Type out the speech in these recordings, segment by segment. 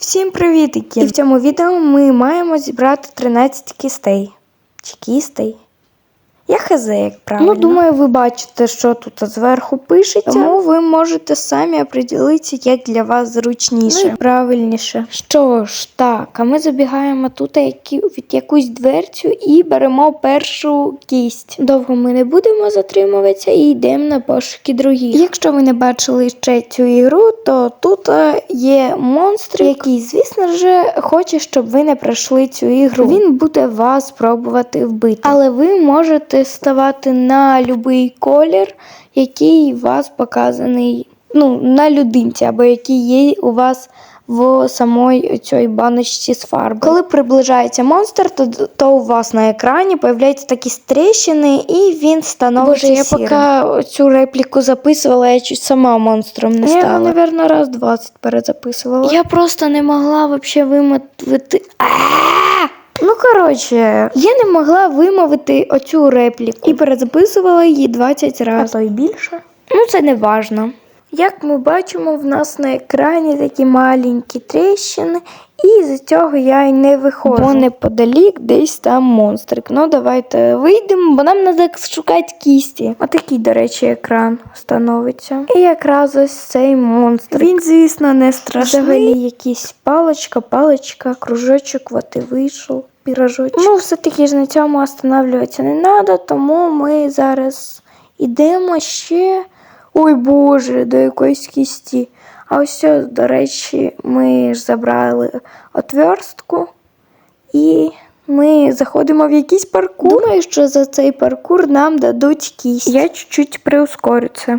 Всім привітики! І в цьому відео ми маємо зібрати 13 кістей. Чи кістей? Я хз, як правильно. Ну, думаю, ви бачите, що тут зверху пишеться. Тому ви можете самі оприділитися, як для вас зручніше. Ну і правильніше. Що ж, так, а ми забігаємо тут від якусь дверцю і беремо першу кість. Довго ми не будемо затримуватися і йдемо на пошуки других. Якщо ви не бачили ще цю ігру, то тут е, є монстр, який, звісно ж, хоче, щоб ви не пройшли цю ігру. Він буде вас пробувати вбити. Але ви можете ставати на будь-який колір, який у вас показаний ну, на людинці, або який є у вас в самої цій баночці з фарбою. Коли приближається монстр, то, то у вас на екрані появляються такі тріщини, і він становиться Боже, я сірим. поки цю репліку записувала, я чуть сама монстром не стала. Я напевно, раз 20 перезаписувала. Я просто не могла вообще вимовити. Ну, коротше, я не могла вимовити оцю репліку і перезаписувала її 20 разів. А то й більше. Ну, це не важно. Як ми бачимо, в нас на екрані такі маленькі тріщини, і з цього я й не виходжу. Бо неподалік десь там монстрик. Ну, давайте вийдемо, бо нам треба шукати кісті. Отакий, до речі, екран становиться. І якраз ось цей монстр. Він, звісно, не страшний. Взагалі якісь паличка, паличка, кружочок, от і вийшов. Пірожочок. Ну, все-таки ж на цьому останавливатися не треба, тому ми зараз йдемо ще. Ой Боже, до якоїсь кісті. А ось, до речі, ми ж забрали отверстку і ми заходимо в якийсь паркур. Думаю, що за цей паркур нам дадуть кість. Я чуть-чуть прискорю це.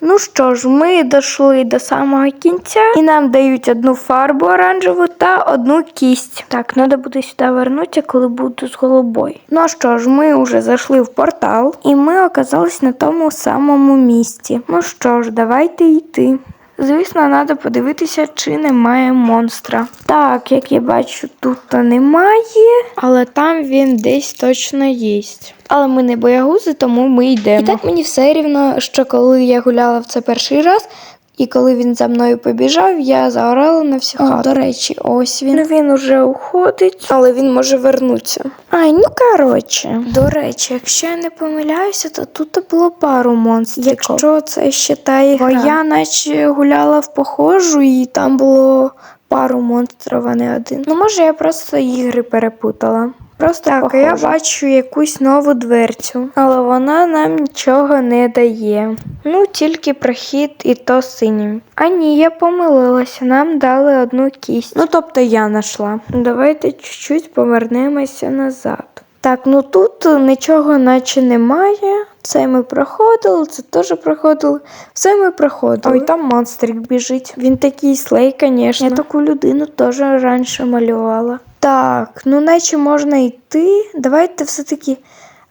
Ну що ж, ми дійшли до самого кінця, і нам дають одну фарбу оранжеву та одну кість. Так, треба буде сюди вернутися, коли буду з голубою. Ну що ж, ми вже зайшли в портал, і ми оказались на тому самому місці. Ну що ж, давайте йти. Звісно, треба подивитися, чи немає монстра. Так, як я бачу, тут немає, але там він десь точно є. Але ми не боягузи, тому ми йдемо. І так мені все рівно, що коли я гуляла в це перший раз, і коли він за мною побіжав, я заорала на всю хату. До речі, ось він. Він уже уходить, але він може вернутися. Ай, ну коротше. До речі, якщо я не помиляюся, то тут було пару монстрів. Якщо це ще та ігра. Бо я наче гуляла в похожу, і там було пару монстрів, а не один. Ну, може, я просто ігри перепутала. Просто так, я бачу якусь нову дверцю, але вона нам нічого не дає. Ну, тільки прохід і то синім. А ні, я помилилася, нам дали одну кість. Ну, тобто я знайшла. Давайте чуть-чуть повернемося назад. Так, ну тут нічого наче немає. Це ми проходили, це теж проходили. Все ми проходили. Ой, там монстрик біжить. Він такий слей, звісно. Я таку людину теж раніше малювала. Так, ну наче можна йти. Давайте все-таки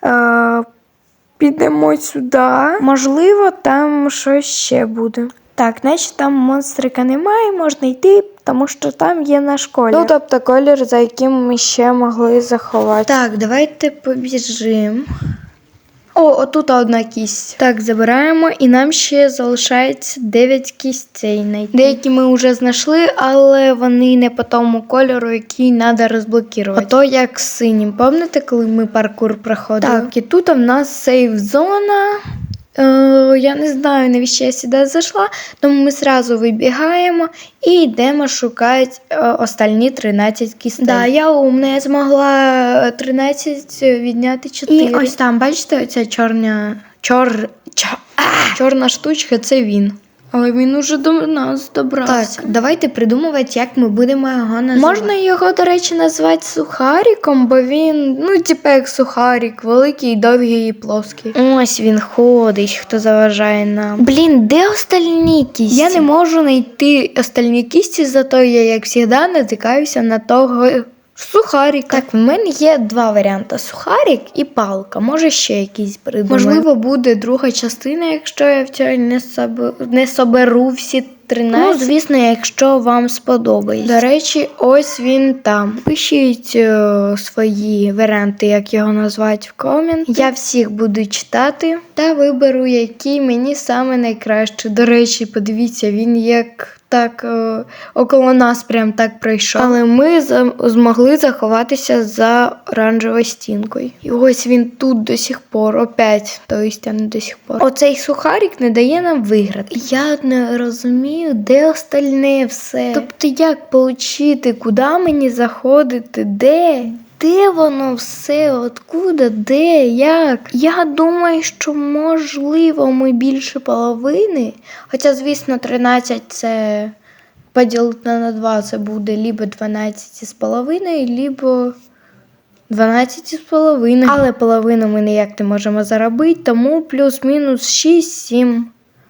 е, підемо сюди. Можливо, там щось ще буде. Так, наче там монстрика немає, можна йти, тому що там є наш колір. Ну, тобто колір, за яким ми ще могли заховати. Так, давайте побіжимо. О, отут одна кість. Так, забираємо, і нам ще залишається 9 кістей. Найти. Деякі ми вже знайшли, але вони не по тому кольору, який треба розблокувати. Ото як з синім. Пам'ятаєте, коли ми паркур проходили? Так, і тут в нас сейф-зона. Е, я не знаю, навіщо я сюди зайшла, тому ми одразу вибігаємо і йдемо шукати останні остальні 13 кістей. Да, я умна, я змогла 13 відняти 4. І ось там, бачите, оця чорна, чор, чор, чорна штучка це він. Але він уже до нас добрався. Так, давайте придумувати, як ми будемо його називати. Можна його, до речі, назвати сухаріком, бо він, ну, типу, як сухарік, великий, довгий і плоский. Ось він ходить, хто заважає нам. Блін, де остальні кісті? Я не можу знайти остальні кісті, зато я, як завжди, натикаюся на того. Сухарик. Так, в мене є два варіанти: сухарик і палка. Може ще якийсь придумаю. Можливо, буде друга частина, якщо я в цьому не, соб... не соберу всі 13. Ну, звісно, якщо вам сподобається. До речі, ось він там. Пишіть е, свої варіанти, як його назвати в комент. Я всіх буду читати та виберу, який мені саме найкраще. До речі, подивіться, він як так е, около нас прям так пройшов. Але ми змогли заховатися за оранжевою стінкою. І ось він тут до сих пор, опять, тобто не до сих пор. Оцей сухарик не дає нам виграти. Я не розумію, де остальне все. Тобто, як получити, куди мені заходити, де? Де воно все? Откуда? Де? Як? Я думаю, що можливо ми більше половини. Хоча, звісно, 13 це поділити на 2 це буде либо 12 з половиною, либо 12 з половиною. Але половину ми ніяк не можемо заробити, тому плюс-мінус 6-7.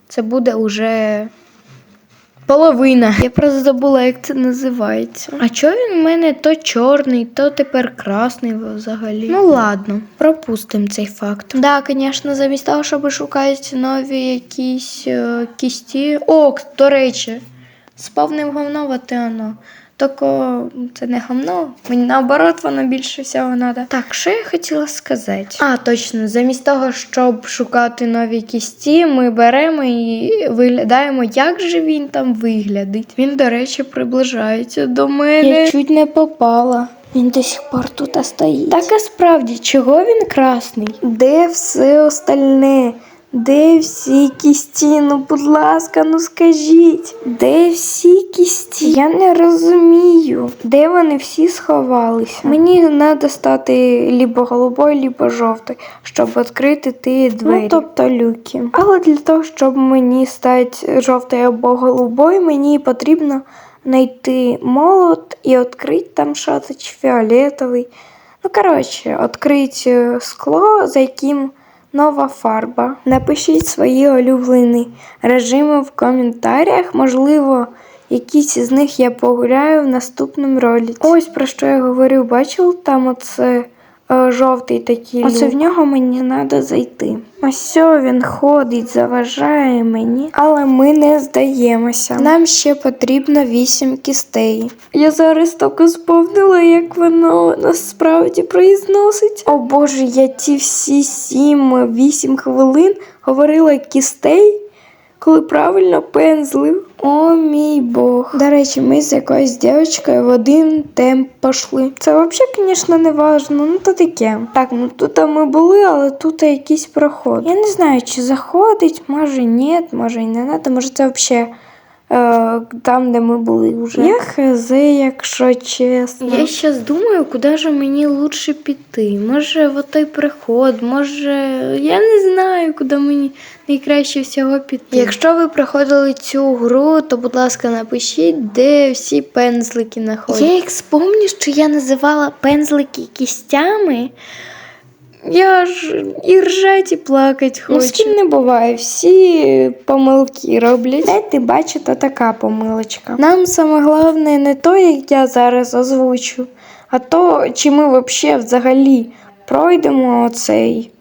Це буде уже половина. Я просто забула, як це називається. А чого він у мене то чорний, то тепер красний взагалі? Ну ладно, пропустимо цей факт. Да, звісно, замість того, щоб шукати нові якісь е, кісті. О, до речі, з повним говно ватиано. воно. Тільки це не говно, мені наоборот воно більше всього треба. Так, що я хотіла сказати? А, точно, замість того, щоб шукати нові кісті, ми беремо і виглядаємо, як же він там виглядить. Він, до речі, приближається до мене. Я чуть не попала. Він до сих пор тут стоїть. Так а справді, чого він красний? Де все остальне? Де всі кісті? Ну, будь ласка, ну скажіть, де всі кісті? Я не розумію, де вони всі сховалися. Мені треба стати либо голубой, либо жовтий, щоб відкрити ті двері. Ну, тобто люки. Але для того, щоб мені стати жовтою або голубою, мені потрібно знайти молот і відкрити там чи фіолетовий. Ну, коротше, відкрити скло, за яким нова фарба. Напишіть свої улюблені режими в коментарях. Можливо, якісь із них я погуляю в наступному ролі. Ось про що я говорю, бачив там оце жовтий такий. Оце в нього мені треба зайти. Ось він ходить, заважає мені, але ми не здаємося. Нам ще потрібно вісім кістей. Я зараз тільки сповнила, як воно насправді произносить. О Боже, я ті всі сім-вісім хвилин говорила кістей, коли правильно пензлив. О мій Бог. До речі, ми з якоюсь дівчинкою в один темп пішли. Це взагалі, звісно, не важно, ну то таке. Так, ну тут ми були, але тут якийсь проход. Я не знаю, чи заходить, може ні, може і не треба, може це взагалі. Е, там, де ми були вже. Я хз, якщо чесно. Я зараз думаю, куди ж мені лучше піти. Може, в той приход, може, я не знаю, куди мені найкраще всього піти. Якщо ви проходили цю гру, то, будь ласка, напишіть, де всі пензлики знаходяться. Я як спомню, що я називала пензлики кістями. Я ж і ржать, і плакать Ну, з хочу. ким не буває, всі помилки роблять. Знаєте, бачите, така помилочка. Нам саме головне не то, як я зараз озвучу, а то, чи ми вообще взагалі пройдемо оцей.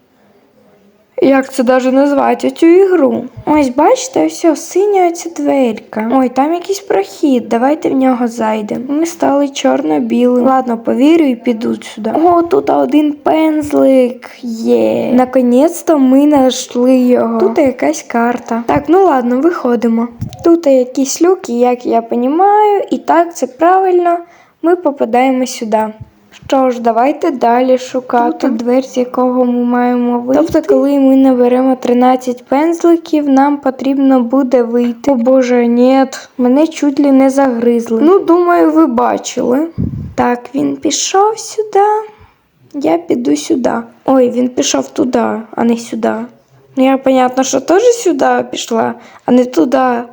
Як це навіть назвати цю ігру? Ось бачите, все, синя оця дверка. Ой, там якийсь прохід, давайте в нього зайдемо. Ми стали чорно-білим. Ладно, повірю і піду сюди. О, тут один пензлик є. Наконець-то ми знайшли його. Тут якась карта. Так, ну ладно, виходимо. Тут якісь люки, як я розумію, і так це правильно. Ми попадаємо сюди. Що ж, давайте далі шукати двері, з якого ми маємо вийти. Тобто, коли ми наберемо 13 пензликів, нам потрібно буде вийти. О боже, ні, мене чуть ли не загризли. Ну, думаю, ви бачили. Так, він пішов сюди. Я піду сюди. Ой, він пішов туди, а не сюди. Ну, я, понятно, що теж сюди пішла, а не туди.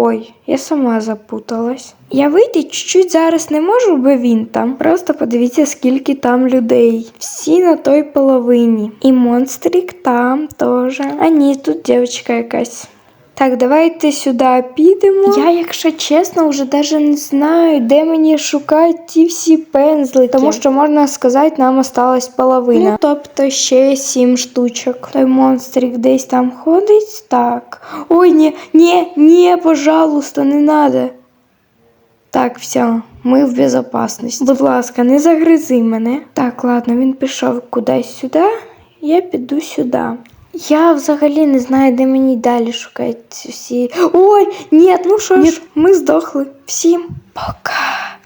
Ой, я сама запуталась. Я вийти чуть-чуть зараз не можу, бо він там. Просто подивіться, скільки там людей. Всі на той половині. І монстрик там теж. А ні, тут дівчинка якась. Так, давайте сюди підемо. Я, якщо чесно, вже навіть не знаю, де мені шукати ті всі пензлики. Тому що можна сказати, нам осталась половина. Ну, тобто ще сім штучок. Той монстрик десь там ходить. Так. Ой, ні, ні, ні, пожалуйста, не надо. Так, все, ми в безопасності. Будь ласка, не загризи мене. Так, ладно, він пішов кудись сюди, я піду сюди. Я взагалі не знаю, де мені далі шукати всі. Ой, ні, ну що ж, ми здохли. Всім пока.